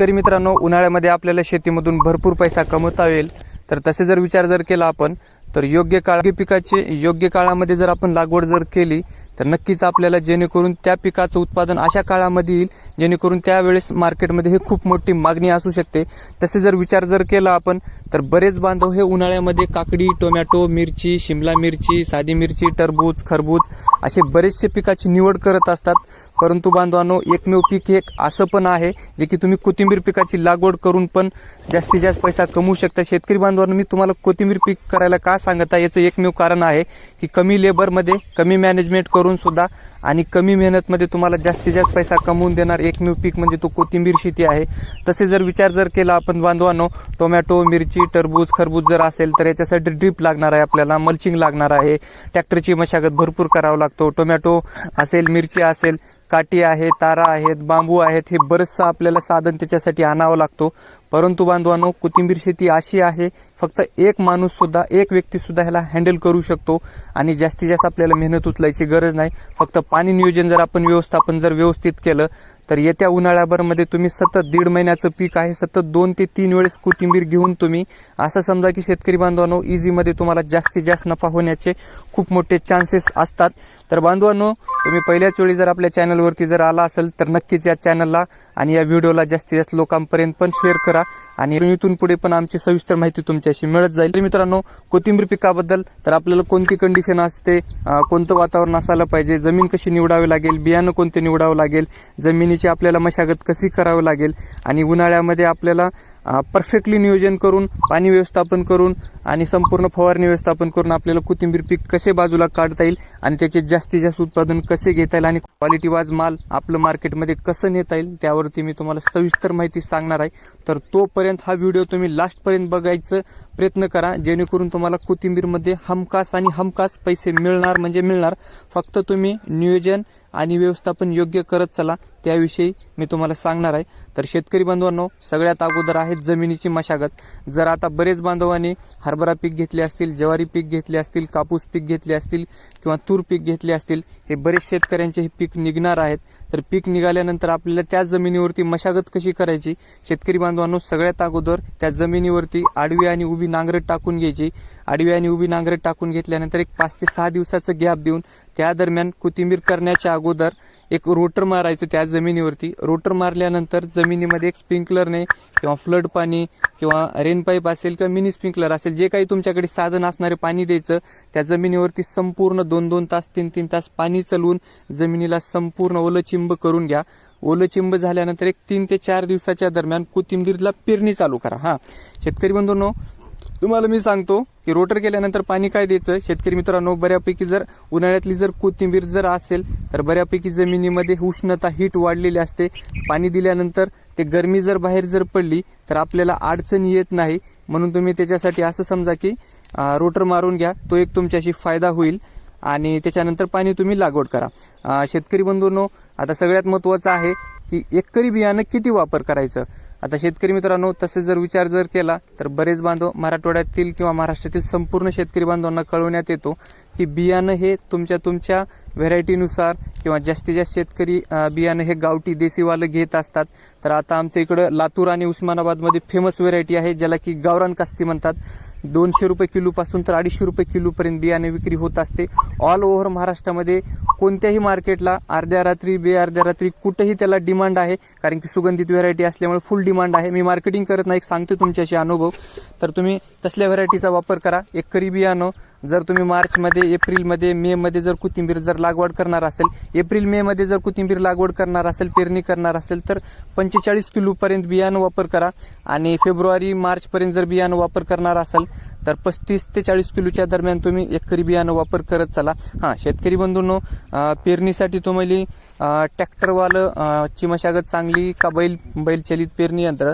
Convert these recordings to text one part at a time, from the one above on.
शेतकरी मित्रांनो उन्हाळ्यामध्ये आपल्याला शेतीमधून भरपूर पैसा कमवता येईल. तर तसे जर विचार जर केला आपण तर योग्य काळ पिकाचे योग्य काळामध्ये जर आपण लागवड जर केली तर नक्कीच आपल्याला जेणेकरून त्या पिकाचं उत्पादन अशा काळामध्ये येईल जेणेकरून त्यावेळेस मार्केटमध्ये हे खूप मोठी मागणी असू शकते. तसे जर विचार जर केला आपण तर बरेच बांधव हे उन्हाळ्यामध्ये काकडी टोमॅटो मिरची शिमला मिरची साधी मिरची टरबूज खरबूज असे बरेचसे पिकाची निवड करत असतात. परंतु बांधवांनो एकमेव पीक एक असं पण आहे जे की तुम्ही कोथिंबीर पिकाची लागवड करून पण जास्तीत जास्त पैसा कमवू शकता. शेतकरी बांधवांनो मी तुम्हाला कोथिंबीर पीक करायला का सांगत आहे? याचं एकमेव कारण आहे की कमी लेबरमध्ये कमी मॅनेजमेंट करून सुद्धा आणि कमी मेहनतमध्ये तुम्हाला जास्तीत जास्त पैसा कमवून देणार एकमेव पीक म्हणजे तो कोथिंबीर शेती आहे. तसे जर विचार जर केला आपण बांधवांनो टोमॅटो मिरची टरबूज खरबूज जर असेल तर याच्यासाठी ड्रीप लागणार आहे आपल्याला मल्चिंग लागणार आहे. ट्रॅक्टरची मशागत भरपूर करावं लागतो. टोमॅटो असेल मिरची असेल काठी आहे तारा आहेत बांबू आहेत हे बरंचसं आपल्याला साधन त्याच्यासाठी आणावं लागतो. परंतु बांधवांनो कोथिंबीर शेती अशी आहे फक्त एक माणूस सुद्धा एक व्यक्ती सुद्धा ह्याला हँडल करू शकतो आणि जास्तीत जास्त आपल्याला मेहनत उचलायची गरज नाही. फक्त पाणी नियोजन जर आपण व्यवस्थापन जर व्यवस्थित केलं तर येत्या उन्हाळ्याभरमध्ये तुम्ही सतत दीड महिन्याचं पीक आहे सतत दोन ते तीन वेळेस कोथिंबीर घेऊन तुम्ही असं समजा की शेतकरी बांधवांनो इझीमध्ये तुम्हाला जास्तीत जास्त नफा होण्याचे खूप मोठे चान्सेस असतात. तर बांधवांनो तुम्ही पहिल्याच वेळी जर आपल्या चॅनलवरती जर आला असेल तर नक्कीच या चॅनलला आणि या व्हिडिओला जास्तीत जास्त लोकांपर्यंत पण शेअर करा. आणि इथून पुढे पण आमची सविस्तर माहिती तुमच्याशी मिळत जाईल. तर मित्रांनो कोथिंबीर पिकाबद्दल तर आपल्याला कोणती कंडिशन असते कोणतं वातावरण असायला पाहिजे जमीन कशी निवडावी लागेल बियाणं कोणते निवडावं लागेल जमिनीची आपल्याला मशागत कशी करावी लागेल आणि उन्हाळ्यामध्ये आपल्याला परफेक्टली नियोजन करून पाणी व्यवस्थापन करून आणि संपूर्ण फवारणी व्यवस्थापन करून आपल्याला कोथिंबीर पीक कसे बाजूला काढता येईल आणि त्याचे जास्तीत जास्त उत्पादन कसे घेता येईल आणि क्वालिटी वाज माल आपलं मार्केटमध्ये कसं नेता येईल त्यावरती मी तुम्हाला सविस्तर माहिती सांगणार आहे. तर तोपर्यंत हा व्हिडिओ तुम्ही लास्टपर्यंत बघायचं प्रयत्न करा जेणेकरून तुम्हाला कोथिंबीरमध्ये हमखास आणि हमखास पैसे मिळणार म्हणजे मिळणार. फक्त तुम्ही नियोजन आणि व्यवस्थापन योग्य करत चला त्याविषयी मी तुम्हाला सांगणार आहे. तर शेतकरी बांधवांनो सगळ्यात अगोदर आहे जमिनीची मशागत. जर आता बरेच बांधवांनी हरभरा पीक घेतले असतील ज्वारी पीक घेतले असतील कापूस पीक घेतले असतील किंवा तूर पीक घेतले असतील हे बरेच शेतकऱ्यांचे हे पीक निघणार आहेत. तर पीक निघाल्यानंतर आपल्याला त्या जमिनीवरती मशागत कशी करायची? शेतकरी बांधवांनो सगळ्यात अगोदर त्या जमिनीवरती आडवी आणि उभी नांगरट टाकून घ्यायची. आडवी आणि उभी नांगरट टाकून घेतल्यानंतर एक पाच ते सहा दिवसाचं गॅप देऊन त्या दरम्यान कोथिंबीर करण्याच्या अगोदर एक रोटर मारायचं त्या जमिनीवरती. रोटर मारल्यानंतर जमिनीमध्ये एक स्प्रिंकलरने किंवा फ्लड पाणी किंवा रेन पाईप असेल किंवा मिनी स्प्रिंकलर असेल जे काही तुमच्याकडे साधन असणारे पाणी द्यायचं त्या जमिनीवरती संपूर्ण दोन दोन तास तीन तीन तास पाणी चालवून जमिनीला संपूर्ण ओलचिंब करून घ्या. ओलचिंब झाल्यानंतर एक तीन ते चार दिवसाच्या दरम्यान कोथिंबीरला पेरणी चालू करा. हा. शेतकरी बंधूंनो तुम्हाला मी सांगतो की रोटर केल्यानंतर पाणी काय द्यायचं? शेतकरी मित्रांनो बऱ्यापैकी जर उन्हाळ्यातली जर कोथिंबीर जर असेल तर बऱ्यापैकी जमिनीमध्ये उष्णता हीट वाढलेली असते. पाणी दिल्यानंतर ते गरमी जर बाहेर जर पडली तर आपल्याला अडचण येत नाही. म्हणून तुम्ही त्याच्यासाठी असं समजा की रोटर मारून घ्या. तो एक तुमच्याशी फायदा होईल आणि त्याच्यानंतर पाणी तुम्ही लागवड करा. शेतकरी बंधूंनो आता सगळ्यात महत्त्वाचं आहे की एकरी बियाणं किती वापर करायचं? आता शेतकरी मित्रांनो तसे जर विचार जर केला तर बरेच बांधव मराठवाड्यातील किंवा महाराष्ट्रातील संपूर्ण शेतकरी बांधवांना कळवण्यात येतो की बियाणं हे तुमच्या तुमच्या व्हेरायटीनुसार किंवा जास्तीत जास्त शेतकरी बियाणं हे गावठी देसीवालं घेत असतात. तर आता आमच्या इकडं लातूर आणि उस्मानाबादमध्ये फेमस व्हेरायटी आहे ज्याला की गावरान कास्ती म्हणतात. दोनशे रुपये किलोपासून तर अडीचशे रुपये किलोपर्यंत बियाणे विक्री होत असते. ऑल ओव्हर महाराष्ट्रामध्ये कोणत्याही मार्केटला अर्ध्या रात्री बे अर्ध्या रात्री कुठेही त्याला डिमांड आहे. कारण की सुगंधित व्हरायटी असल्यामुळे फुल डिमांड आहे. मी मार्केटिंग करत नाही सांगतो तुमच्याशी अनुभव. तर तुम्ही तसल्या व्हरायटीचा वापर करा. एकरी बियाणं जर तुम्ही मार्चमध्ये एप्रिलमध्ये मेमध्ये जर कोथिंबीर जर लागवड करणार असेल एप्रिल मेमध्ये जर कोथिंबीर लागवड करणार असेल पेरणी करणार असेल तर पंचेचाळीस किलोपर्यंत बियाणं वापर करा. आणि फेब्रुवारी मार्चपर्यंत जर बियाणं वापर करणार असाल तर पस्तीस ते चाळीस किलोच्या दरम्यान तुम्ही एकरी बियाणं वापर करत चला. हां शेतकरी बंधूंनो पेरणीसाठी तुम्हाला ट्रॅक्टरवालं ची मशागत चांगली का बैल बैलचलित पेरणी यंत्र?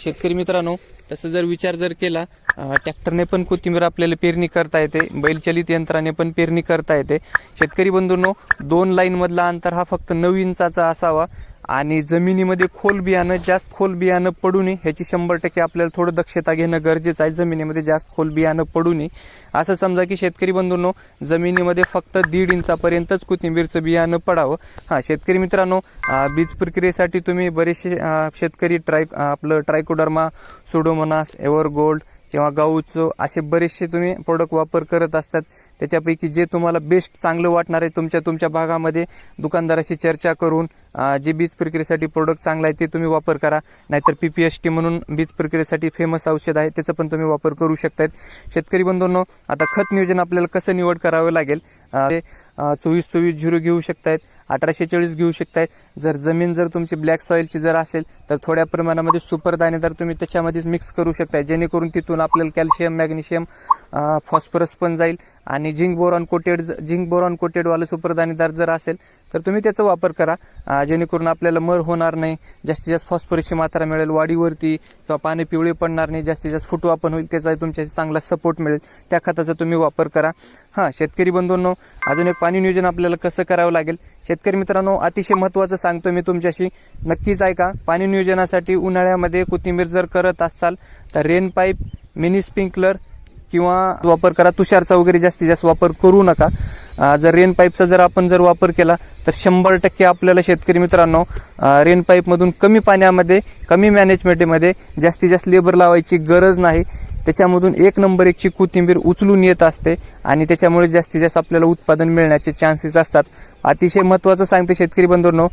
शेतकरी मित्रांनो तसं जर विचार जर केला ट्रॅक्टरने पण कोथिंबीर आपल्याला पेरणी करता येते. बैलचलित यंत्राने पण पेरणी करता येते. शेतकरी बंधूंनो दोन लाईनमधला अंतर हा फक्त नऊ इंचाचा असावा. आणि जमिनीमध्ये खोल बियाणं जास्त खोल बियाणं पडू नये ह्याची शंभर टक्के आपल्याला थोडं दक्षता घेणं गरजेचं आहे. जमिनीमध्ये जास्त खोल बियाणं पडू नये. असं समजा की शेतकरी बंधूंनो जमिनीमध्ये फक्त दीड इंचापर्यंतच कोथिंबीरचं बियाणं पडावं. हां शेतकरी मित्रांनो बीज प्रक्रियेसाठी तुम्ही बरेचसे शेतकरी ट्राय आपलं ट्रायकोडर्मा सुडोमोनास एव्हर गोल्ड किंवा गाऊचं असे बरेचसे तुम्ही प्रोडक्ट वापर करत असतात. त्याच्यापैकी जे तुम्हाला बेस्ट चांगलं वाटणार आहे तुमच्या तुमच्या भागामध्ये दुकानदाराशी चर्चा करून जे बीज प्रक्रियेसाठी प्रोडक्ट चांगला आहे ते तुम्ही वापर करा. नाहीतर पी पी एस टी म्हणून बीज प्रक्रियेसाठी फेमस औषध आहे त्याचा पण तुम्ही वापर करू शकतात शेतकरी बंधूंनो आता खत नियोजन आपल्याला कसं निवड करावं लागेल? ते चोवीस चोवीस झिरो घेऊ शकतायत अठराशे चाळीस घेऊ शकतायत. जर जमीन जर तुमची ब्लॅक सॉईलची जर असेल तर थोड्या प्रमाणामध्ये सुपर दाणेदार तुम्ही त्याच्यामध्येच मिक्स करू शकताय. जेणेकरून तिथून आपल्याला कॅल्शियम मॅग्नेशियम फॉस्फरस पण जाईल. आणि zinc boron coated zinc boron कोटेडवालं super दाणेदार जर असेल तर तुम्ही त्याचा वापर करा. जेणेकरून आपल्याला मर होणार नाही जास्तीत जास्त फॉस्फरसची मात्रा मिळेल वाढीवरती किंवा पाणी पिवळे पडणार नाही जास्तीत जास्त फुटवा पण होईल त्याचा तुमच्याशी चांगला सपोर्ट मिळेल. त्या खताचा तुम्ही वापर करा. हां शेतकरी बंधूंनो अजून एक पाणी नियोजन आपल्याला कसं करावं लागेल? शेतकरी मित्रांनो अतिशय महत्त्वाचं सांगतो मी तुमच्याशी. नक्कीच ऐका पाणी नियोजनासाठी उन्हाळ्यामध्ये कोथिंबीर जर करत असाल तर रेन पाईप मिनी स्प्रिंकलर किंवा वापर करा. तुषारचा वगैरे जास्तीत जास्त वापर करू नका. जर रेन पाईपचा जर आपण जर वापर केला तर शंभर टक्के आपल्याला शेतकरी मित्रांनो रेन पाईपमधून कमी पाण्यामध्ये कमी मॅनेजमेंटमध्ये जास्तीत जास्त लेबर लावायची गरज नाही. त्याच्यामधून एक नंबर एकची कोथिंबीर उचलून येत असते आणि त्याच्यामुळे जास्तीत जास्त आपल्याला उत्पादन मिळण्याचे चान्सेस असतात. अतिशय महत्त्वाचं सांगते शेतकरी बंधूंनो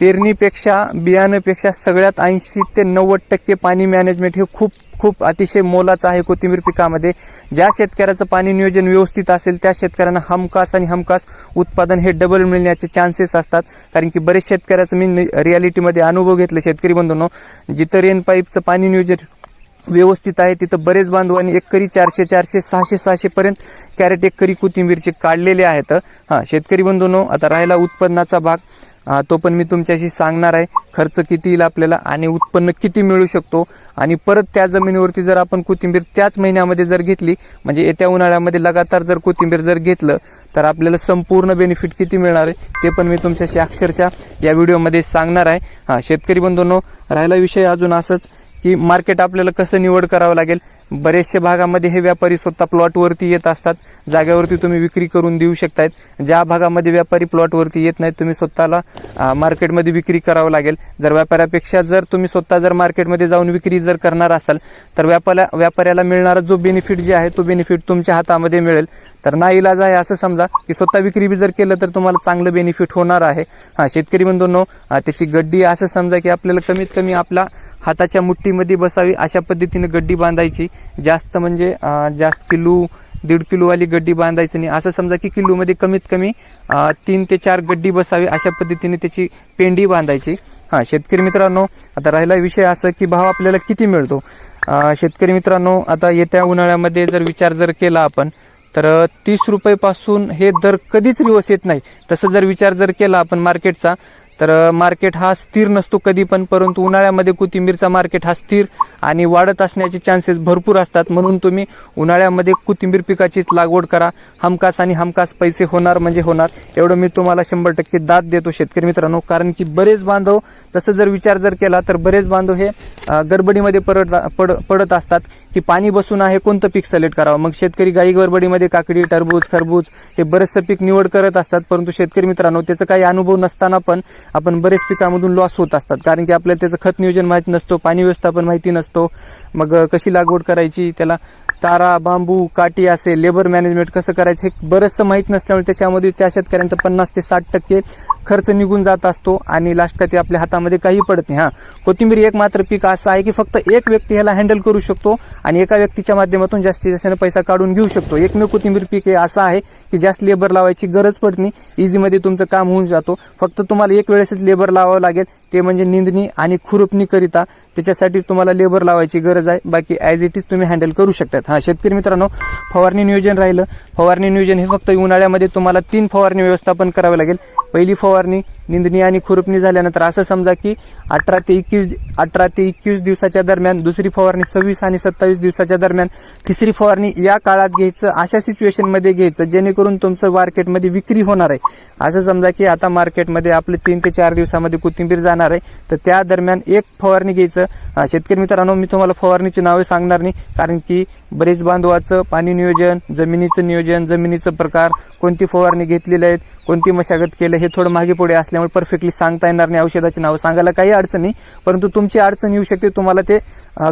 पेरणीपेक्षा बियाण्यापेक्षा सगळ्यात ऐंशी ते नव्वद टक्के पाणी मॅनेजमेंट हे खूप खूप अतिशय मोलाचं आहे कोथिंबीर पिकामध्ये. ज्या शेतकऱ्याचं पाणी नियोजन व्यवस्थित असेल त्या शेतकऱ्यांना हमखास आणि हमखास उत्पादन हे डबल मिळण्याचे चान्सेस असतात. कारण की बरेच शेतकऱ्याचं मी रियालिटीमध्ये अनुभव घेतले शेतकरी बंधूंनो. जिथं रेन पाईपचं पाणी नियोजन व्यवस्थित आहे तिथं बरेच बांधवांनी एकरी चारशे चारशे सहाशे सहाशेपर्यंत कॅरेट एकरी कोथिंबीरचे काढलेले आहेत. हां शेतकरी बंधूंनो आता राहिला उत्पन्नाचा भाग. तो पण मी तुमच्याशी सांगणार आहे. खर्च किती येईल आपल्याला आणि उत्पन्न किती मिळू शकतो. आणि परत त्या जमिनीवरती जर आपण कोथिंबीर त्याच महिन्यामध्ये जर घेतली म्हणजे येत्या उन्हाळ्यामध्ये लगातार जर कोथिंबीर जर घेतलं तर आपल्याला संपूर्ण बेनिफिट किती मिळणार आहे ते पण मी तुमच्याशी अक्षरशः या व्हिडिओमध्ये सांगणार आहे. हां शेतकरी बंधूंनो राहिला विषय अजून असंच. की मार्केट आपल्याला कसं निवड करावं लागेल? बरेचसे भागामध्ये हे व्यापारी स्वतः प्लॉटवरती येत असतात. जागेवरती तुम्ही विक्री करून देऊ शकतायत. ज्या भागामध्ये व्यापारी प्लॉटवरती येत नाहीत तुम्ही स्वतःला मार्केटमध्ये विक्री करावं लागेल. जर व्यापाऱ्यापेक्षा जर तुम्ही स्वतः जर मार्केटमध्ये जाऊन विक्री जर करणार असाल तर व्यापाऱ्या व्यापाऱ्याला मिळणारा जो बेनिफिट जे आहे तो बेनिफिट तुमच्या हातामध्ये मिळेल. तर ना इलाज आहे असं समजा की स्वतः विक्री बी जर केलं तर तुम्हाला चांगलं बेनिफिट होणार आहे. हां शेतकरी बंधूंनो त्याची गड्डी असं समजा की आपल्याला कमीत कमी आपला हाताच्या मुठ्ठीमध्ये बसावी अशा पद्धतीने गड्डी बांधायची. जास्त म्हणजे जास्त किलो दीड किलोवाली गड्डी बांधायची नाही. असं समजा की किलोमध्ये कमीत कमी तीन ते चार गड्डी बसावी अशा पद्धतीने त्याची पेंडी बांधायची. हां शेतकरी मित्रांनो आता राहिला विषय असं की भाव आपल्याला किती मिळतो? शेतकरी मित्रांनो आता येत्या उन्हाळ्यामध्ये जर विचार जर केला आपण तर तीस रुपयेपासून हे दर कधीच रिवर्स येत नाही. तसं जर विचार जर केला आपण मार्केटचा तर मार्केट हा स्थिर नसतो कधी पण परंतु उन्हाळ्यामध्ये कोथिंबीरचा मार्केट हा स्थिर आणि वाढत असण्याचे चान्सेस भरपूर असतात. म्हणून तुम्ही उन्हाळ्यामध्ये कोथिंबीर पिकाचीच लागवड करा. हमखास आणि हमखास पैसे होणार म्हणजे होणार. एवढं मी तुम्हाला शंभर टक्के दाद देतो शेतकरी मित्रांनो. कारण की बरेच बांधव तसं जर विचार जर केला तर बरेच बांधव हे गडबडीमध्ये पडत पड पडत असतात. की पाणी बसून आहे कोणतं पीक सिलेक्ट करावं? मग शेतकरी गाई गडबडीमध्ये काकडी टरबूज खरबूज हे बरेचसं पीक निवड करत असतात. परंतु शेतकरी मित्रांनो त्याचं काही अनुभव नसताना पण आपण बरेच पिकामधून लॉस होत असतात. कारण की आपल्याला त्याचं खत नियोजन माहीत नसतो पाणी व्यवस्थापन माहिती नसतो. मग कशी लागवड करायची? त्याला तारा बांबू काठी असे लेबर मॅनेजमेंट कसं करायचं हे बरंचसं माहीत नसल्यामुळे त्याच्यामध्ये त्या शेतकऱ्यांचा पन्नास ते साठ टक्के खर्च निघून जात असतो आणि लास्ट का ते आपल्या हातामध्ये काही पडत नाही हां. कोथिंबीर एक मात्र पीक असं आहे की फक्त एक व्यक्ती ह्याला हँडल करू शकतो आणि एका व्यक्तीच्या माध्यमातून जास्तीत जास्त पैसा काढून घेऊ शकतो. एकमेव कोथिंबीर पीक हे असं आहे की जास्त लेबर लावायची गरज पडत नाही इझीमध्ये तुमचं काम होऊन जातो. फक्त तुम्हाला एक वेळेसच लेबर लावावं लागेल ते म्हणजे निंदणी आणि खुरपणीकरिता. त्याच्यासाठी तुम्हाला लेबर लावायची गरज आहे बाकी ॲज इट इज तुम्ही हँडल करू शकतात. हां शेतकरी मित्रांनो फवारणी नियोजन राहिलं. फवारणी नियोजन हे फक्त उन्हाळ्यामध्ये तुम्हाला तीन फवारणी व्यवस्थापन करावे लागेल. पहिली फवारणी ફવારની निंदणी आणि खुरपणी झाल्यानंतर असं समजा की अठरा ते एकवीस अठरा ते एकवीस दिवसाच्या दरम्यान दुसरी फवारणी सव्वीस आणि सत्तावीस दिवसाच्या दरम्यान तिसरी फवारणी या काळात घ्यायचं अशा सिच्युएशनमध्ये घ्यायचं जेणेकरून तुमचं मार्केटमध्ये विक्री होणार आहे. असं समजा की आता मार्केटमध्ये आपलं तीन ते चार दिवसामध्ये कोथिंबीर जाणार आहे तर त्या दरम्यान एक फवारणी घ्यायचं. शेतकरी मित्रांनो मी तुम्हाला फवारणीची नावे सांगणार नाही कारण की बरेच बांधवाचं पाणी नियोजन जमिनीचं नियोजन जमिनीचं प्रकार कोणती फवारणी घेतलेली आहेत कोणती मशागत केलं हे थोडं मागे पुढे असल्यामुळे परफेक्टली सांगता येणार नाही औषधाची नावं सांगायला काही अडचण नाही. परंतु तुमची अडचण येऊ शकते तुम्हाला ते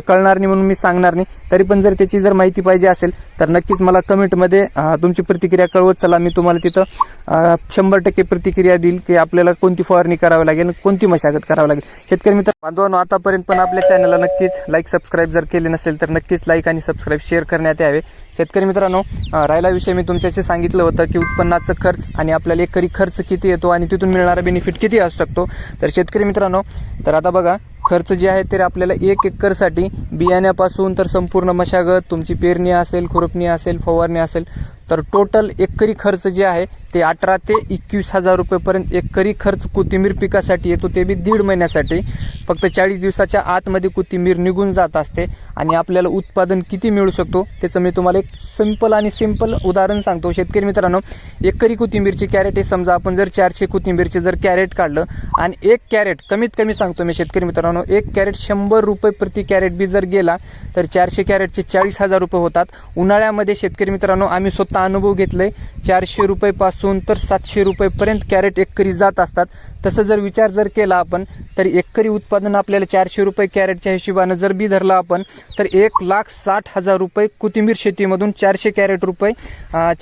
कळणार नाही म्हणून मी सांगणार नाही. तरी पण जर त्याची जर माहिती पाहिजे असेल तर नक्कीच मला कमेंटमध्ये तुमची प्रतिक्रिया कळवत चला. मी तुम्हाला तिथं शंभर टक्के प्रतिक्रिया देईल की आपल्याला कोणती फवारणी करावी लागेल कोणती मशागत करावी लागेल. शेतकरी मित्र बांधवांनो आतापर्यंत पण आपल्या चॅनलला नक्कीच लाईक सबस्क्राईब जर केले नसेल तर नक्कीच लाईक आणि सबस्क्राईब शेअर करण्यात यावे. शेतकरी मित्रांनो राहिला विषय मी तुमच्याशी सांगितलं होतं की उत्पन्नाचं खर्च आणि आपल्याला एकरी खर्च किती येतो आणि तिथून मिळणारा बेनिफिट किती असू शकतो? तर शेतकरी मित्रांनो तर आता बघा खर्च जे आहे ते आपल्याला एक एकरसाठी बियाण्यापासून तर संपूर्ण मशागत तुमची पेरणी असेल खुरपणी असेल फवारणी असेल तर टोटल एकरी खर्च जे आहे ते अठरा ते एकवीस हजार रुपयेपर्यंत एकरी खर्च कोथिंबीर पिकासाठी येतो. ते बी दीड महिन्यासाठी. फक्त चाळीस दिवसाच्या आतमध्ये कोथिंबीर निघून जात असते आणि आपल्याला उत्पादन किती मिळू शकतो त्याचं मी तुम्हाला एक सिंपल आणि सिंपल उदाहरण सांगतो. शेतकरी मित्रांनो एकरी कोथिंबीरची कॅरेट हे समजा आपण जर चारशे कोथिंबीरचे जर कॅरेट काढलं आणि एक कॅरेट कमीत कमी सांगतो मी शेतकरी मित्रांनो एक कॅरेट शंभर रुपये प्रति कॅरेट बी जर गेला तर चारशे कॅरेटचे चाळीस हजार रुपये होतात. उन्हाळ्यामध्ये शेतकरी मित्रांनो आम्ही स्वतः अनुभव घेतलाय चारशे रुपयेपासून तर सातशे रुपयेपर्यंत कॅरेट एकरी जात असतात. तसं जर विचार जर केला आपण तर एकरी उत्पादन आपल्याला चारशे रुपये कॅरेटच्या हिशोबानं जर बी धरलं आपण तर एक लाख साठ हजार रुपये कोथिंबीर शेतीमधून चारशे कॅरेट रुपये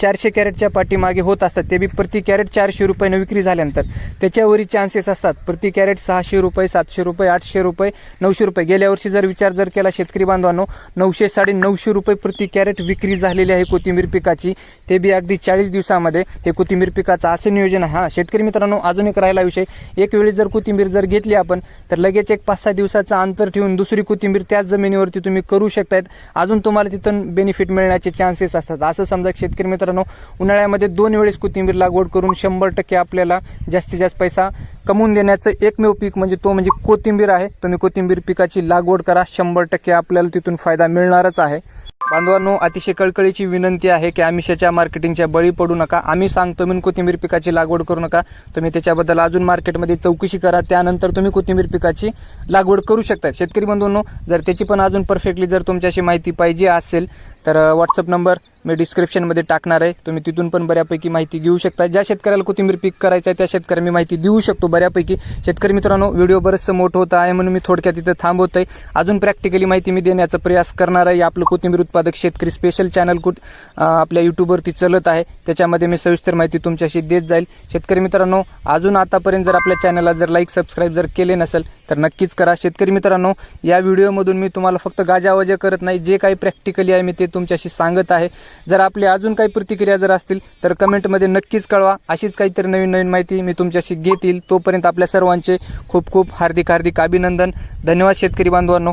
चारशे कॅरेटच्या पाठीमागे होत असतात. ते बी प्रति कॅरेट चारशे रुपयानं विक्री झाल्यानंतर. त्याच्यावरही चान्सेस असतात. प्रति कॅरेट सहाशे रुपये सातशे रुपये आठशे रुपये नऊशे रुपये. गेल्या वर्षी जर विचार जर केला शेतकरी बांधवांनो नऊशे साडे नऊशे रुपये प्रति कॅरेट विक्री झालेली आहे कोथिंबीर पिकाची. ते बी अगदी चाळीस दिवसामध्ये हे कोथिंबीर पिकाचं असं नियोजन आहे. हा शेतकरी मित्रांनो अजून एक राहिला विषय. एक वेळी जर कोथिंबीर जर घेतली आपण तर लगेच एक पाच सहा दिवसाचं अंतर ठेवून दुसरी कोथिंबीर त्याच जमिनीवरती तुम्ही करू शकतायत. अजून तुम्हाला तिथून बेनिफिट मिळण्याचे चान्सेस असतात. असं समजा शेतकरी मित्रांनो उन्हाळ्यामध्ये दोन वेळेस कोथिंबीर लागवड करून शंभर टक्के आपल्याला जास्तीत जास्त पैसा कमवून देण्याचं एकमेव पीक म्हणजे तो म्हणजे कोथिंबीर आहे. तुम्ही कोथिंबीर पिकाची लागवड करा. शंभर टक्के आपल्याला तिथून फायदा मिळणारच आहे. बांधवांनो अतिशय कळकळीची विनंती आहे की आमिषाच्या मार्केटिंगच्या बळी पडू नका. आम्ही सांगतो म्हणून कोथिंबीर पिकाची लागवड करू नका. तुम्ही त्याच्याबद्दल अजून मार्केटमध्ये चौकशी करा. त्यानंतर तुम्ही कोथिंबीर पिकाची लागवड करू शकता. शेतकरी बंधूंनो जर त्याची पण अजून परफेक्टली जर तुमच्याशी माहिती पाहिजे असेल तर व्हॉट्सअप नंबर मी डिस्क्रिप्शनमध्ये टाकणार आहे. तुम्ही तिथून पण बऱ्यापैकी माहिती घेऊ शकता. ज्या शेतकऱ्याला कोथिंबीर पीक करायचं आहे त्या शेतकऱ्या मी माहिती देऊ शकतो बऱ्यापैकी. शेतकरी मित्रांनो व्हिडिओ बरंचसं मोठं होतं आहे म्हणून मी थोडक्यात इथं थांबवत आहे अजून प्रॅक्टिकली माहिती मी देण्याचा प्रयास करणार आहे. आपलं कोथिंबीर उत्पादक शेतकरी स्पेशल चॅनल कुठ आपल्या यूट्यूबवरती चलत आहे. त्याच्यामध्ये मी सविस्तर माहिती तुमच्याशी देत जाईल. शेतकरी मित्रांनो अजून आतापर्यंत जर आपल्या चॅनलला जर लाईक सबस्क्राईब जर केले नसेल तर नक्कीच करा. शेतकरी मित्रांनो या व्हिडिओमधून मी तुम्हाला फक्त गाजावाजा करत नाही. जे काही प्रॅक्टिकली आहे मी ते तुमच्याशी सांगत आहे. जर आपली अजून काही प्रतिक्रिया जर असतील तर कमेंटमध्ये नक्कीच कळवा. अशीच काहीतरी नवीन नवीन माहिती मी तुमच्याशी घेतील. तोपर्यंत आपल्या सर्वांचे खूप खूप हार्दिक हार्दिक अभिनंदन. धन्यवाद शेतकरी बांधवांनो.